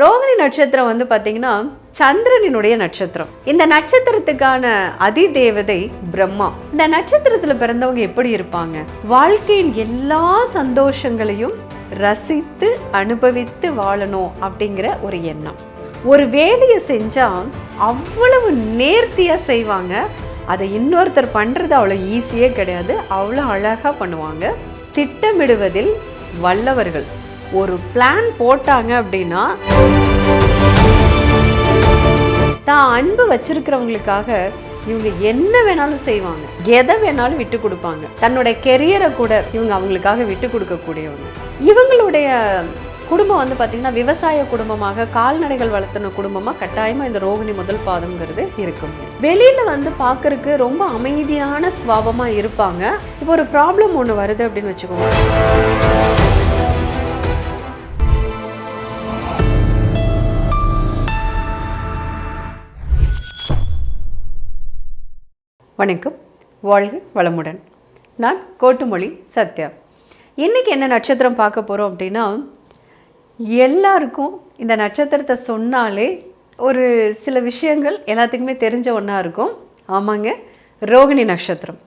ரோகிணி நட்சத்திரம் வந்து பார்த்தீங்கன்னா சந்திரனினுடைய நட்சத்திரம். இந்த நட்சத்திரத்துக்கான அதிதேவதை பிரம்மா. இந்த நட்சத்திரத்துல பிறந்தவங்க எப்படி இருப்பாங்க? வாழ்க்கையின் எல்லா சந்தோஷங்களையும் ரசித்து அனுபவித்து வாழணும் அப்படிங்கிற ஒரு எண்ணம். ஒரு வேலையை செஞ்சா அவ்வளவு நேர்த்தியா செய்வாங்க. அதை இன்னொருத்தர் பண்றது அவ்வளோ ஈஸியே கிடையாது. அவ்வளோ அழகா பண்ணுவாங்க. திட்டமிடுவதில் வல்லவர்கள். ஒரு பிளான் போட்டாங்க அப்படின்னா தான் அன்பு வச்சிருக்கிறவங்களுக்காக இவங்க என்ன வேணாலும் செய்வாங்க எதை வேணாலும் விட்டு கொடுப்பாங்க. தன்னுடைய கெரியரை கூட இவங்க அவங்களுக்காக விட்டு கொடுக்கக்கூடியவங்க. இவங்களுடைய குடும்பம் வந்து பார்த்திங்கன்னா விவசாய குடும்பமாக கால்நடைகள் வளர்த்தின குடும்பமாக கட்டாயமாக இந்த ரோகிணி முதல் பாதம்ங்கிறது இருக்கும். வெளியில் வந்து பார்க்கறக்கு ரொம்ப அமைதியான சுவாபமாக இருப்பாங்க. இப்போ ஒரு ப்ராப்ளம் ஒன்று வருது அப்படின்னு வச்சுக்கோங்க. வணக்கம். வாழ்க வளமுடன். நான் கோட்டுமொழி சத்யா. இன்னைக்கு என்ன நட்சத்திரம் பார்க்க போகிறோம் அப்படின்னா எல்லாருக்கும் இந்த நட்சத்திரத்தை சொன்னாலே ஒரு சில விஷயங்கள் எல்லாத்துக்குமே தெரிஞ்ச ஒன்றா இருக்கும். ஆமாங்க ரோகிணி நட்சத்திரம்.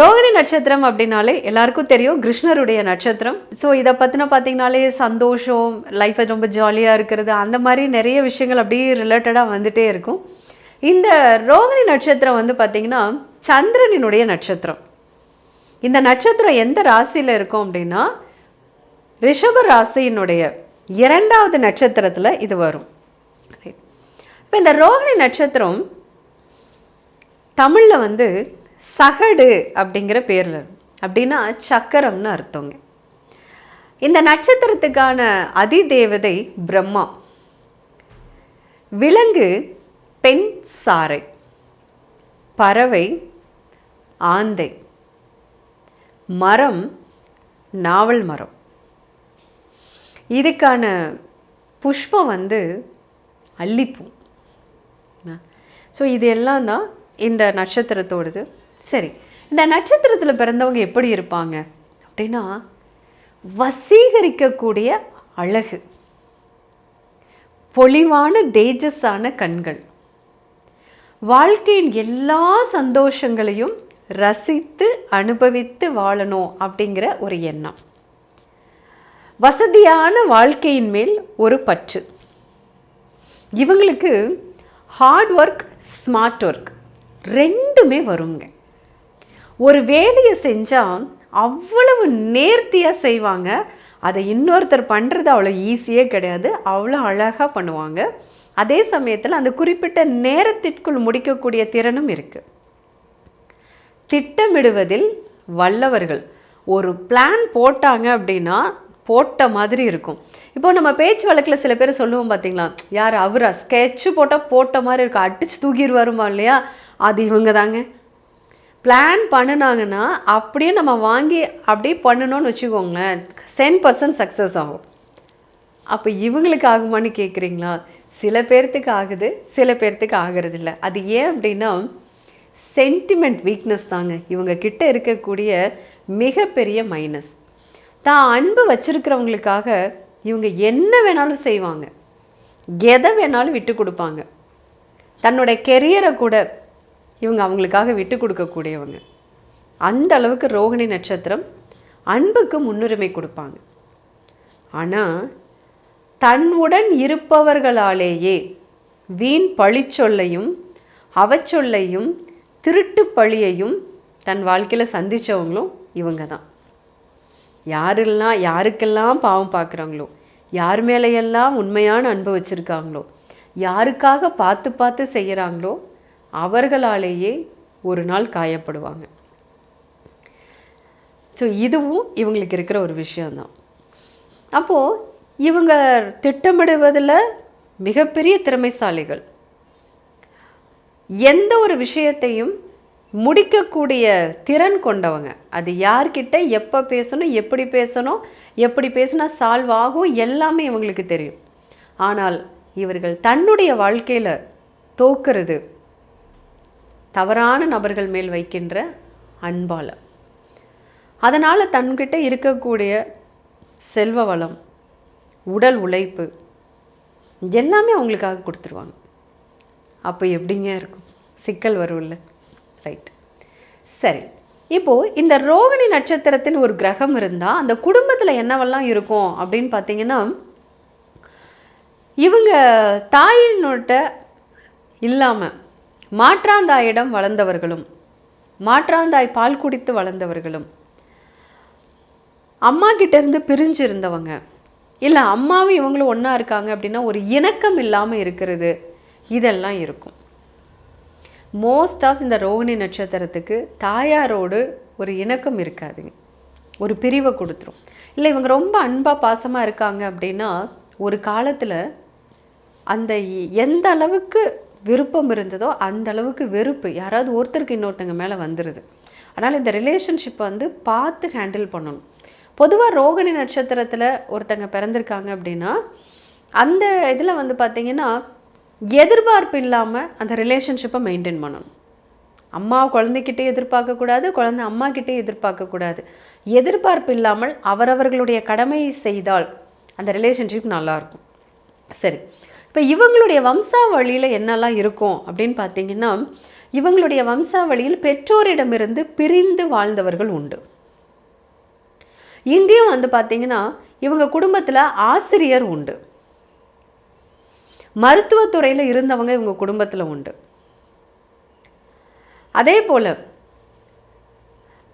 ரோகிணி நட்சத்திரம் அப்படின்னாலே எல்லாருக்கும் தெரியும் கிருஷ்ணருடைய நட்சத்திரம். ஸோ இதை பற்றின பார்த்தீங்கனாலே சந்தோஷம் லைஃப்பை ரொம்ப ஜாலியாக இருக்கிறது அந்த மாதிரி நிறைய விஷயங்கள் அப்படியே ரிலேட்டடாக வந்துகிட்டே இருக்கும். இந்த ரோகிணி நட்சத்திரம் வந்து பார்த்திங்கன்னா சந்திரனினுடைய நட்சத்திரம். இந்த நட்சத்திரம் எந்த ராசியில் இருக்கும் அப்படின்னா ரிஷப ராசியினுடைய இரண்டாவது நட்சத்திரத்தில் இது வரும். இப்போ இந்த ரோகிணி நட்சத்திரம் தமிழில் வந்து சகடு அப்படிங்கிற பேரில் அப்படின்னா சக்கரம்னு அர்த்தங்க. இந்த நட்சத்திரத்துக்கான அதிதேவதை பிரம்மா. விலங்கு பெண் சாறை பறவை ஆந்தை. மரம் நாவல் மரம். இதுக்கான புஷ்பம் வந்து அல்லிப்பூ. ஸோ இது எல்லாம் தான் இந்த நட்சத்திரத்தோடது. சரி இந்த நட்சத்திரத்தில் பிறந்தவங்க எப்படி இருப்பாங்க? அப்படின்னா வசீகரிக்கக்கூடிய அழகு. பொலிவான தேஜஸான கண்கள். வாழ்க்கையின் எல்லா சந்தோஷங்களையும் ரசித்து அனுபவித்து வாழணும் அப்படிங்கிற ஒரு எண்ணம். வசதியான வாழ்க்கையின் மேல் ஒரு பற்று. இவங்களுக்கு ஹார்ட் ஒர்க் ஸ்மார்ட் ஒர்க் ரெண்டுமே வருங்க. ஒரு வேலையை செஞ்சால் அவ்வளவு நேர்த்தியாக செய்வாங்க. அதை இன்னொருத்தர் பண்ணுறது அவ்வளோ ஈஸியே கிடையாது. அவ்வளோ அழகாக பண்ணுவாங்க. அதே சமயத்தில் அந்த குறிப்பிட்ட நேரத்திற்குள் முடிக்கக்கூடிய திறனும் இருக்குது திட்டமிடுவதில் வல்லவர்கள். ஒரு பிளான் போட்டாங்க அப்படின்னா போட்ட மாதிரி இருக்கும். இப்போ நம்ம பேச்சு வழக்கில் சில பேர் சொல்லுவோம் பார்த்தீங்களா யார் அவரா? ஸ்கெட்சு போட்டால் போட்ட மாதிரி இருக்கும். அடிச்சு தூக்கிடுவாருமா இல்லையா? அது இவங்க தாங்க பிளான் பண்ணினாங்கன்னா அப்படியே நம்ம வாங்கி அப்படியே பண்ணணும்னு வச்சுக்கோங்களேன். சென் பர்சன்ட் சக்ஸஸ் ஆகும். அப்போ இவங்களுக்கு ஆகுமான்னு கேட்குறீங்களா சில பேர்த்துக்கு ஆகுது சில பேர்த்துக்கு ஆகிறது இல்லை அது ஏன் அப்படின்னா சென்டிமெண்ட் வீக்னஸ் தாங்க. இவங்க கிட்ட இருக்கக்கூடிய மிகப்பெரிய மைனஸ் தான் அன்பு வச்சிருக்கிறவங்களுக்காக இவங்க என்ன வேணாலும் செய்வாங்க. எதை வேணாலும் விட்டு கொடுப்பாங்க. தன்னோட கெரியரை கூட இவங்க அவங்களுக்காக விட்டு கொடுக்கக்கூடியவங்க. அந்த அளவுக்கு ரோகிணி நட்சத்திரம் அன்புக்கு முன்னுரிமை கொடுப்பாங்க. ஆனால் தன்னுடன் இருப்பவர்களாலேயே வீண் பழிச்சொல்லையும் அவச்சொல்லையும் திருட்டு பழியையும் தன் வாழ்க்கையில் சந்தித்தவங்களும் இவங்க தான் யாரெல்லாம் யாருக்கெல்லாம் பாவம் பார்க்குறாங்களோ யார் மேலையெல்லாம் உண்மையான அன்பு வச்சுருக்காங்களோ யாருக்காக பார்த்து பார்த்து செய்கிறாங்களோ அவர்களாலேயே ஒரு நாள் காயப்படுவாங்க. ஸோ இதுவும் இவங்களுக்கு இருக்கிற ஒரு விஷயந்தான் அப்போது இவங்க திட்டமிடுவதில் மிகப்பெரிய திறமைசாலிகள். எந்த ஒரு விஷயத்தையும் முடிக்கக்கூடிய திறன் கொண்டவங்க. அது யார்கிட்ட எப்போ பேசணும் எப்படி பேசணும் எப்படி பேசினா சால்வ் ஆகும் எல்லாமே இவங்களுக்கு தெரியும். ஆனால் இவர்கள் தன்னுடைய வாழ்க்கையில் தோக்கிறது தவறான நபர்கள் மேல் வைக்கின்ற அன்பால். அதனால் தன்கிட்ட இருக்கக்கூடிய செல்வ வளம் உடல் உழைப்பு. எல்லாமே அவங்களுக்காக கொடுத்துருவாங்க. அப்போ எப்படிங்க இருக்கும்? சிக்கல் வரும்ல. ரைட் சரி. இப்போது இந்த ரோகிணி நட்சத்திரத்தில் ஒரு கிரகம் இருந்தால் அந்த குடும்பத்தில் என்னவெல்லாம் இருக்கும் அப்படின்னு பார்த்தீங்கன்னா இவங்க தாயினோட்ட இல்லாமல் மாற்றாந்தாயிடம் வளர்ந்தவர்களும் மாற்றாந்தாய் பால் குடித்து வளர்ந்தவர்களும் அம்மா கிட்டேருந்து பிரிஞ்சு இருந்தவங்க இல்லை அம்மாவும் இவங்களும் ஒன்றா இருக்காங்க அப்படின்னா ஒரு இணக்கம் இல்லாமல் இருக்கிறது. இதெல்லாம் இருக்கும். மோஸ்ட் ஆஃப் இந்த ரோகிணி நட்சத்திரத்துக்கு தாயாரோடு ஒரு இணக்கம் இருக்காதுங்க. ஒரு பிரிவை கொடுத்துரும். இல்லை இவங்க ரொம்ப அன்பாக பாசமாக இருக்காங்க அப்படின்னா ஒரு காலத்தில் அந்த எந்த அளவுக்கு விருப்பம் இருந்ததோ அந்த அளவுக்கு வெறுப்பு யாராவது ஒருத்தருக்கு இன்னொருத்தங்க மேலே வந்துடுது அதனால் இந்த ரிலேஷன்ஷிப்பை வந்து பார்த்து ஹேண்டில் பண்ணணும். பொதுவாக ரோகிணி நட்சத்திரத்தில் ஒருத்தங்க பிறந்திருக்காங்க அப்படின்னா அந்த இதில் வந்து பார்த்திங்கன்னா எதிர்பார்ப்பு இல்லாமல் அந்த ரிலேஷன்ஷிப்பை மெயின்டைன் பண்ணணும். அம்மா குழந்தைக்கிட்டே எதிர்பார்க்கக்கூடாது குழந்தை அம்மா கிட்டே எதிர்பார்க்கக்கூடாது எதிர்பார்ப்பு இல்லாமல் அவரவர்களுடைய கடமையை செய்தால் அந்த ரிலேஷன்ஷிப் நல்லாயிருக்கும். சரி இப்போ இவங்களுடைய வம்சாவளியில் என்னெல்லாம் இருக்கும் அப்படின்னு பார்த்தீங்கன்னா இவங்களுடைய வம்சாவளியில் பெற்றோரிடமிருந்து பிரிந்து வாழ்ந்தவர்கள் உண்டு. இங்கேயும் வந்து பார்த்தீங்கன்னா இவங்க குடும்பத்தில் ஆசிரியர் உண்டு. மருத்துவத்துறையில் இருந்தவங்க இவங்க குடும்பத்தில் உண்டு. அதே போல்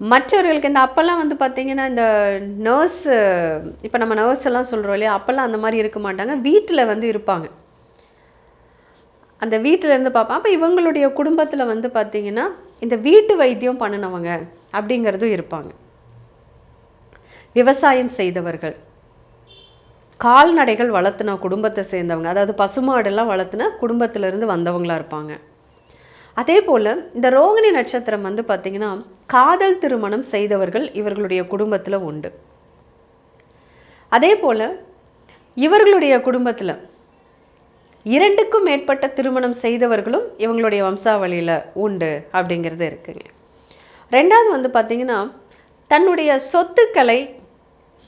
மற்றவர்களுக்கு இந்த அப்போல்லாம் வந்து பார்த்திங்கன்னா இந்த நர்ஸ் இப்போ நம்ம நர்ஸ் எல்லாம் சொல்கிறோம் இல்லையா அப்போல்லாம் அந்த மாதிரி இருக்க மாட்டாங்க. வீட்டில் வந்து இருப்பாங்க. அந்த வீட்டில் இருந்து பார்ப்பேன் அப்போ இவங்களுடைய குடும்பத்தில் வந்து பார்த்திங்கன்னா இந்த வீட்டு வைத்தியம் பண்ணினவங்க அப்படிங்கிறதும் இருப்பாங்க. விவசாயம் செய்தவர்கள். கால்நடைகள் வளர்த்தின குடும்பத்தை சேர்ந்தவங்க அதாவது பசுமாடெல்லாம் வளர்த்தின குடும்பத்திலேருந்து வந்தவங்களா இருப்பாங்க. அதே போல் இந்த ரோகிணி நட்சத்திரம் வந்து பார்த்திங்கன்னா காதல் திருமணம் செய்தவர்கள் இவர்களுடைய குடும்பத்தில் உண்டு. அதே போல் இவர்களுடைய குடும்பத்தில் இரண்டுக்கும் மேற்பட்ட திருமணம் செய்தவர்களும் இவங்களுடைய வம்சாவளியில் உண்டு அப்படிங்கிறது இருக்குங்க. ரெண்டாவது வந்து பார்த்திங்கன்னா தன்னுடைய சொத்துக்களை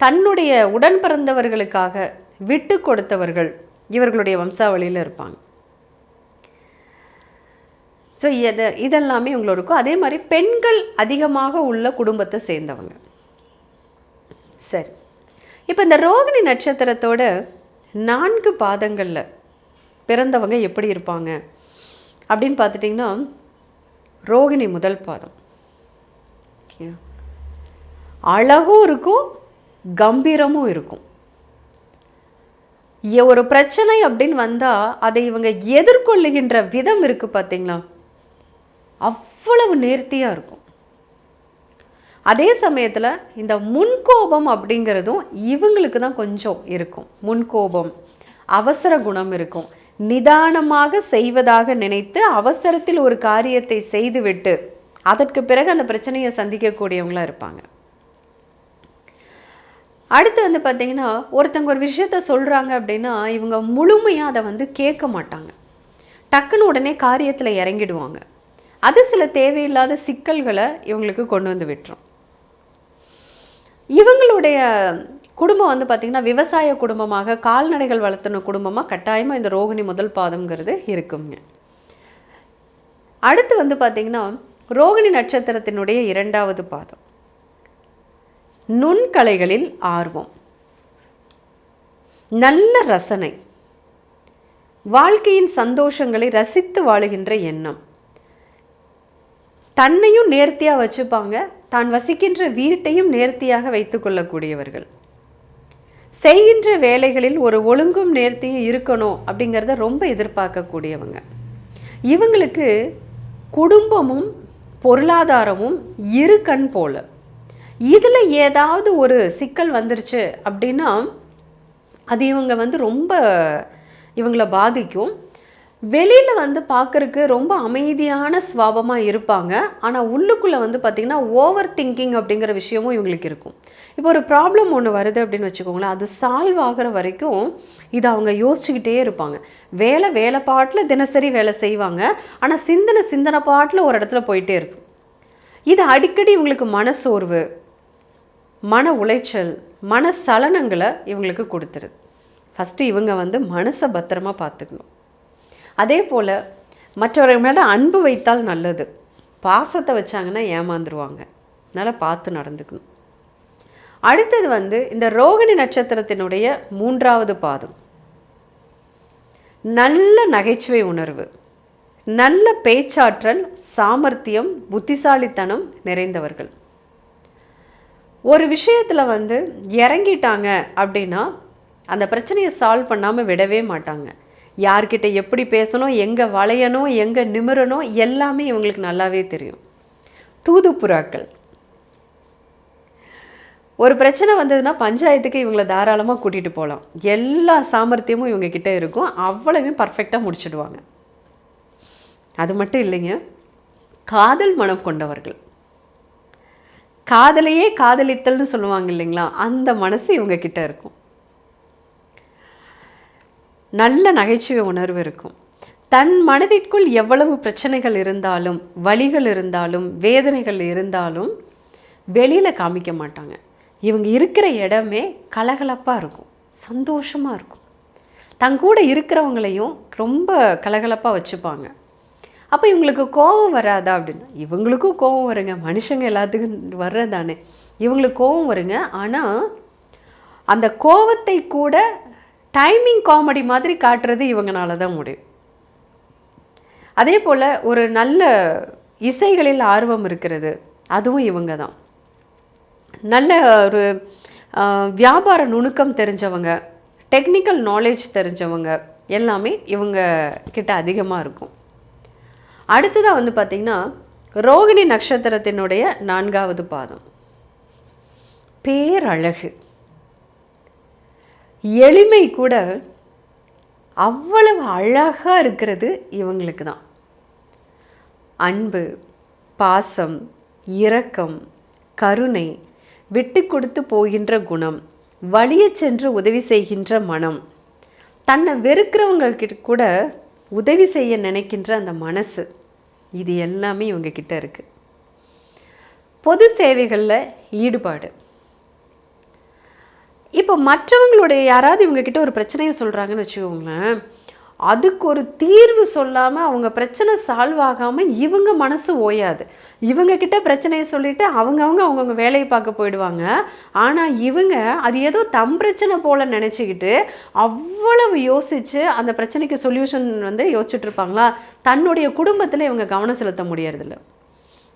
தன்னுடைய உடன் பிறந்தவர்களுக்காக விட்டு கொடுத்தவர்கள் இவர்களுடைய வம்சாவளியில் இருப்பாங்க. ஸோ இதை இதெல்லாமே இவங்களோட இருக்கும். அதே மாதிரி பெண்கள் அதிகமாக உள்ள குடும்பத்தை சேர்ந்தவங்க. சரி. இப்போ இந்த ரோகிணி நட்சத்திரத்தோட நான்கு பாதங்களில் பிறந்தவங்க எப்படி இருப்பாங்க? அப்படின்னு பார்த்துட்டிங்கன்னா ரோகிணி முதல் பாதம். அழகும் இருக்கும் கம்பீரமும் இருக்கும். ஒரு பிரச்சனை அப்படின்னு வந்தால் அதை இவங்க எதிர்கொள்ளுகின்ற விதம் இருக்கு பார்த்தீங்களா அவ்வளவு நேர்த்தியாக இருக்கும். அதே சமயத்தில் இந்த முன்கோபம் அப்படிங்கிறதும் இவங்களுக்கு தான் கொஞ்சம் இருக்கும். முன்கோபம் அவசர குணம் இருக்கும். நிதானமாக செய்வதாக நினைத்து அவசரத்தில் ஒரு காரியத்தை செய்துவிட்டு அதற்கு பிறகு அந்த பிரச்சனையை சந்திக்கக்கூடியவங்களா இருப்பாங்க. அடுத்து வந்து பார்த்திங்கன்னா ஒருத்தங்க ஒரு விஷயத்த சொல்கிறாங்க அப்படின்னா இவங்க முழுமையாக அதை வந்து கேட்க மாட்டாங்க. டக்குன்னு உடனே காரியத்தில் இறங்கிடுவாங்க. அது சில தேவையில்லாத சிக்கல்களை இவங்களுக்கு கொண்டு வந்து விட்டுரும். இவங்களுடைய குடும்பம் வந்து பார்த்திங்கன்னா விவசாய குடும்பமாக கால்நடைகள் வளர்த்துன குடும்பமாக கட்டாயமாக இந்த ரோகிணி முதல் பாதம்ங்கிறது இருக்குங்க. அடுத்து வந்து பார்த்திங்கன்னா ரோகிணி நட்சத்திரத்தினுடைய இரண்டாவது பாதம். நுண்கலைகளில் ஆர்வம். நல்ல ரசனை. வாழ்க்கையின் சந்தோஷங்களை ரசித்து வாழுகின்ற எண்ணம். தன்னையும் நேர்த்தியாக வச்சுப்பாங்க. தான் வசிக்கின்ற வீட்டையும் நேர்த்தியாக வைத்துக்கொள்ளக்கூடியவர்கள் செய்கின்ற வேலைகளில் ஒரு ஒழுங்கும் நேர்த்தியும் இருக்கணும் அப்படிங்கிறத ரொம்ப எதிர்பார்க்கக்கூடியவங்க. இவங்களுக்கு குடும்பமும் பொருளாதாரமும் இரு கண் போல. இதில் ஏதாவது ஒரு சிக்கல் வந்துருச்சு அப்படின்னா அது இவங்க வந்து ரொம்ப இவங்கள பாதிக்கும். வெளியில் வந்து பார்க்கறக்கு ரொம்ப அமைதியான சுவாபமாக இருப்பாங்க. ஆனால் உள்ளுக்குள்ளே வந்து பார்த்திங்கன்னா ஓவர் திங்கிங் அப்படிங்கிற விஷயமும் இவங்களுக்கு இருக்கும். இப்போ ஒரு ப்ராப்ளம் ஒன்று வருது அப்படின்னு வச்சுக்கோங்களேன் அது சால்வ் ஆகிற வரைக்கும் இதை அவங்க யோசிச்சுக்கிட்டே இருப்பாங்க. வேலை வேலை பாட்டில் தினசரி வேலை செய்வாங்க. ஆனால் சிந்தனை சிந்தனை பாட்டில் ஒரு இடத்துல போயிட்டே இருக்கும். இது அடிக்கடி இவங்களுக்கு மனசோர்வு மன உளைச்சல் மன சலனங்களை இவங்களுக்கு கொடுத்துருது. ஃபஸ்ட்டு இவங்க வந்து மனசை பத்திரமா பார்த்துக்கணும். அதே போல் மற்றவர்கள் மேலே அன்பு வைத்தால் நல்லது. பாசத்தை வச்சாங்கன்னா ஏமாந்துருவாங்க. அதனால் பார்த்து நடந்துக்கணும். அடுத்தது வந்து இந்த ரோகிணி நட்சத்திரத்தினுடைய மூன்றாவது பாதம். நல்ல நகைச்சுவை உணர்வு. நல்ல பேச்சாற்றல் சாமர்த்தியம் புத்திசாலித்தனம் நிறைந்தவர்கள். ஒரு விஷயத்தில் வந்து இறங்கிட்டாங்க அப்படின்னா அந்த பிரச்சனையை சால்வ் பண்ணாமல் விடவே மாட்டாங்க. யார்கிட்ட எப்படி பேசணும் எங்கே வளையணும் எங்கே நிமிரணும் எல்லாமே இவங்களுக்கு நல்லாவே தெரியும். தூதுப்புறாக்கள் ஒரு பிரச்சனை வந்ததுன்னா பஞ்சாயத்துக்கு இவங்களை தாராளமாக கூட்டிகிட்டு போகலாம். எல்லா சாமர்த்தியமும் இவங்கக்கிட்ட இருக்கும். அவ்வளவையும் பர்ஃபெக்டாக முடிச்சிடுவாங்க. அது மட்டும் இல்லைங்க. காதல் மனம் கொண்டவர்கள். காதலையே காதலித்தல்னு சொல்லுவாங்க இல்லைங்களா? அந்த மனசு இவங்க கிட்ட இருக்கும். நல்ல நகைச்சுவை உணர்வு இருக்கும். தன் மனதிற்குள் எவ்வளவு பிரச்சனைகள் இருந்தாலும் வழிகள் இருந்தாலும் வேதனைகள் இருந்தாலும் வெளியில் காமிக்க மாட்டாங்க. இவங்க இருக்கிற இடமே கலகலப்பாக இருக்கும். சந்தோஷமாக இருக்கும். தங்கூட இருக்கிறவங்களையும் ரொம்ப கலகலப்பாக வச்சுப்பாங்க. அப்போ இவங்களுக்கு கோபம் வராதா அப்படின்னா இவங்களுக்கும் கோபம் வருங்க. மனுஷங்க எல்லாத்துக்கும் வர்றதானே இவங்களுக்கு கோபம் வருங்க. ஆனால் அந்த கோபத்தை கூட டைமிங் காமெடி மாதிரி காட்டுறது இவங்களால தான் முடியும். அதே போல் ஒரு நல்ல இசைகளில் ஆர்வம் இருக்கிறது அதுவும் இவங்க தான் நல்ல ஒரு வியாபார நுணுக்கம் தெரிஞ்சவங்க டெக்னிக்கல் நாலேஜ் தெரிஞ்சவங்க எல்லாமே இவங்க கிட்ட அதிகமாக இருக்கும். அடுத்ததாக வந்து பார்த்திங்கன்னா ரோகிணி நட்சத்திரத்தினுடைய நான்காவது பாதம். பேரழகு. எளிமை கூட அவ்வளவு அழகாக இருக்கிறது இவங்களுக்கு தான். அன்பு பாசம் இரக்கம் கருணை விட்டு கொடுத்து போகின்ற குணம் வழிய சென்று உதவி செய்கின்ற மனம் தன்னை வெறுக்கிறவங்கக்கிட்ட கூட உதவி செய்ய நினைக்கின்ற அந்த மனசு இது எல்லாமே இவங்க கிட்ட இருக்குது பொது சேவைகளில் ஈடுபாடு. இப்போ மற்றவங்களுடைய யாராவது இவங்கக்கிட்ட ஒரு பிரச்சனையை சொல்கிறாங்கன்னு வச்சுக்கோங்களேன் அதுக்கு ஒரு தீர்வு சொல்லாமல் அவங்க பிரச்சனை சால்வ் ஆகாமல் இவங்க மனசு ஓயாது. இவங்கக்கிட்ட பிரச்சனையை சொல்லிவிட்டு அவங்கவுங்க அவங்கவுங்க வேலையை பார்க்க போயிடுவாங்க. ஆனால் இவங்க அது ஏதோ தம் பிரச்சனை போல் நினச்சிக்கிட்டு அவ்வளவு யோசித்து அந்த பிரச்சனைக்கு சொல்யூஷன் வந்து யோசிச்சுட்ருப்பாங்களா தன்னுடைய குடும்பத்தில் இவங்க கவனம் செலுத்த முடியறதில்ல.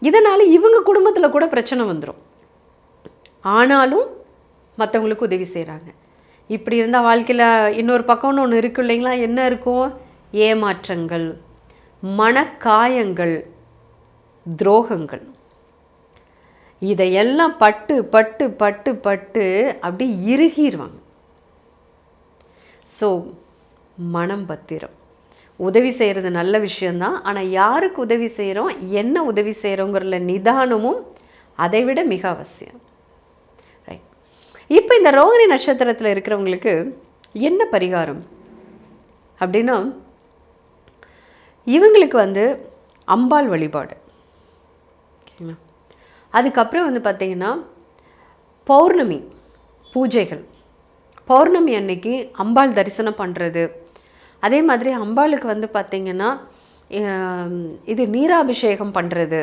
இதனால் இவங்க குடும்பத்தில் கூட பிரச்சனை வந்துடும் ஆனாலும் மற்றவங்களுக்கு உதவி செய்கிறாங்க இப்படி இருந்தால் வாழ்க்கையில் இன்னொரு பக்கம்னு ஒன்று இருக்கு இல்லைங்களா? என்ன இருக்கும்? ஏமாற்றங்கள் மனக்காயங்கள் துரோகங்கள். இதையெல்லாம் பட்டு பட்டு பட்டு பட்டு அப்படி இறுகிடுவாங்க ஸோ மனம் பத்திரம். உதவி செய்கிறது நல்ல விஷயந்தான் ஆனால் யாருக்கு உதவி செய்கிறோம் என்ன உதவி செய்கிறோங்கிறல நிதானமும் அதை விட மிக அவசியம். இப்போ இந்த ரோகிணி நட்சத்திரத்தில் இருக்கிறவங்களுக்கு என்ன பரிகாரம்? அப்படின்னா இவங்களுக்கு வந்து அம்பாள் வழிபாடு. ஓகேங்களா? அதுக்கப்புறம் வந்து பார்த்திங்கன்னா பௌர்ணமி பூஜைகள். பௌர்ணமி அன்னைக்கு அம்பாள் தரிசனம் பண்ணுறது அதே மாதிரி அம்பாளுக்கு வந்து பார்த்திங்கன்னா இது நீராபிஷேகம் பண்ணுறது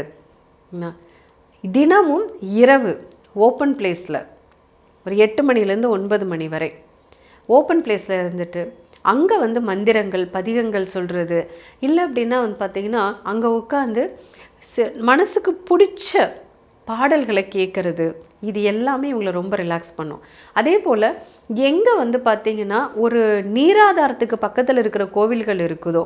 தினமும் இரவு ஓப்பன் பிளேஸில் ஒரு எட்டு மணிலேருந்து ஒன்பது மணி வரை. ஓப்பன் பிளேஸில் இருந்துட்டு அங்கே வந்து மந்திரங்கள் பதிகங்கள் சொல்கிறது இல்லை அப்படின்னா வந்து பார்த்திங்கன்னா அங்கே உட்காந்து மனசுக்கு பிடிச்ச பாடல்களை கேட்குறது இது எல்லாமே இவங்களை ரொம்ப ரிலாக்ஸ் பண்ணும். அதே போல் எங்கே வந்து பார்த்திங்கன்னா ஒரு நீராதாரத்துக்கு பக்கத்தில் இருக்கிற கோவில்கள் இருக்குதோ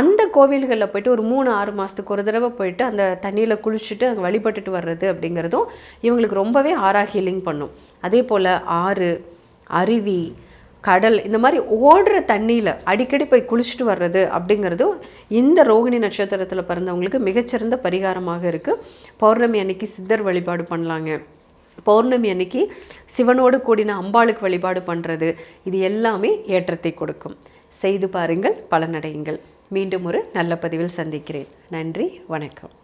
அந்த கோவில்களில் போயிட்டு ஒரு மூணு ஆறு மாதத்துக்கு ஒரு தடவை போயிட்டு அந்த தண்ணியில் குளிச்சுட்டு அங்கே வழிபட்டுட்டு வர்றது அப்படிங்கிறதும் இவங்களுக்கு ரொம்பவே ஆறா ஹீலிங் பண்ணும். அதே போல் ஆறு அருவி கடல் இந்த மாதிரி ஓடுற தண்ணியில் அடிக்கடி போய் குளிச்சுட்டு வர்றது அப்படிங்கிறது இந்த ரோகிணி நட்சத்திரத்தில் பிறந்தவங்களுக்கு மிகச்சிறந்த பரிகாரமாக இருக்குது பௌர்ணமி அன்னைக்கு சித்தர் வழிபாடு பண்ணலாங்க. பௌர்ணமி அன்னைக்கு சிவனோடு கூடின அம்பாளுக்கு வழிபாடு பண்ணுறது இது எல்லாமே ஏற்றத்தை கொடுக்கும். செய்து பாருங்கள் பலனடையுங்கள். மீண்டும் ஒரு நல்ல பதிவில் சந்திக்கிறேன். நன்றி வணக்கம்.